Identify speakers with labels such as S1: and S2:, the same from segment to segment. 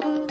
S1: Thank you.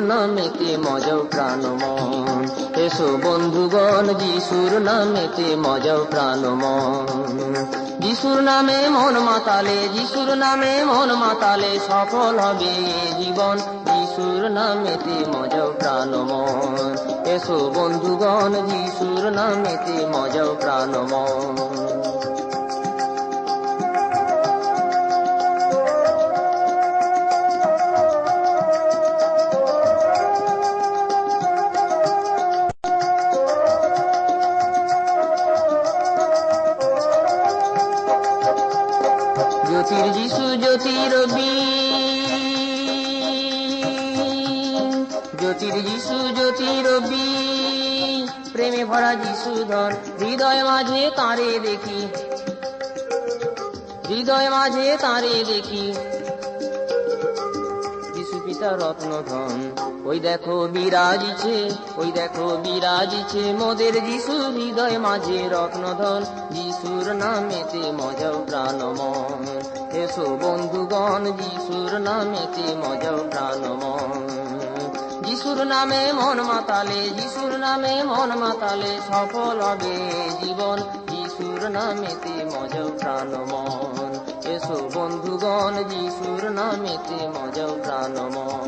S1: নামেতে মজাও প্রাণমন? এসো বন্ধুগণ, যিশুর নামেতে মজাও প্রাণমন? যিশুর নামে মন মাতালে, যিশুর নামে মন মাতালে সফল হবে জীবন। যিশুর নামেতে মজাও প্রাণমন? এসো বন্ধুগণ, যিশুর নামেতে মজাও প্রাণমন। জ্যোতির যিশু জ্যোতির জ্যোতির যিশু জ্যোতির প্রেমে ভরা যিশু ধর হৃদয় মাঝে তারে দেখি হৃদয় মাঝে তারে দেখি যিশু পিতা রত্ন ধন ওই দেখো বিরাজিছে, ওই দেখো বিরাজিছে মোদের যিশু হৃদয় মাঝে রত্নধন। যিশুর নামেতে মজাও প্রাণমন। এসো বন্ধুগণ, যিশুর নামেতে মজাও প্রাণমন। যিশুর নামে মন মাতালে, যিশুর নামে মন মাতালে সফল হবে জীবন। যিশুর নামেতে মজাও প্রাণমন। এসো বন্ধুগণ যিশুর নামেতে মজাও প্রাণমন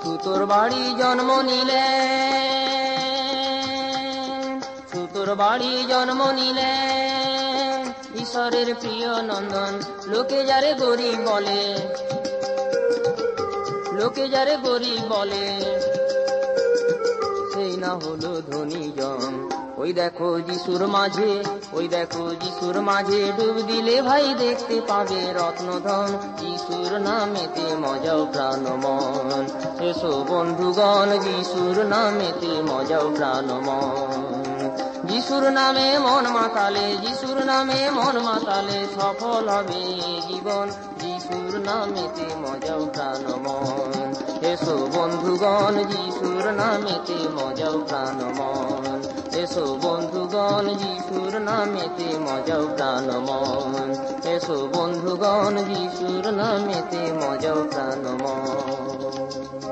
S1: সুতোর বাড়ি জন্ম নিলে। বাড়ি জন্ম নিলে। ঈশ্বরের প্রিয় নন্দন, লোকে যারে গরিব বলে। লোকে যারে গরিব বলে। সেই না হলো ধনী জন। ওই দেখো যিশুর মাঝে, ওই দেখো যিশুর মাঝে ডুব দিলে ভাই দেখতে পাবে রত্নধন। যিশুর নামেতে মজাও প্রাণমন। এসো বন্ধুগণ, যিশুর নামেতে মজাও প্রাণমন। যিশুর নামে মন মাতালে, যিশুর নামে মন মাতালে সফল হবে জীবন। যিশুর নামেতে মজাও প্রাণমন এসো বন্ধুগণ, যিশুর নামেতে মজাও প্রাণমন এসো বন্ধুগণ, যিশুর নামেতে মজাও প্রাণমন এসো বন্ধুগণ, যিশুর নামেতে মজাও প্রাণমন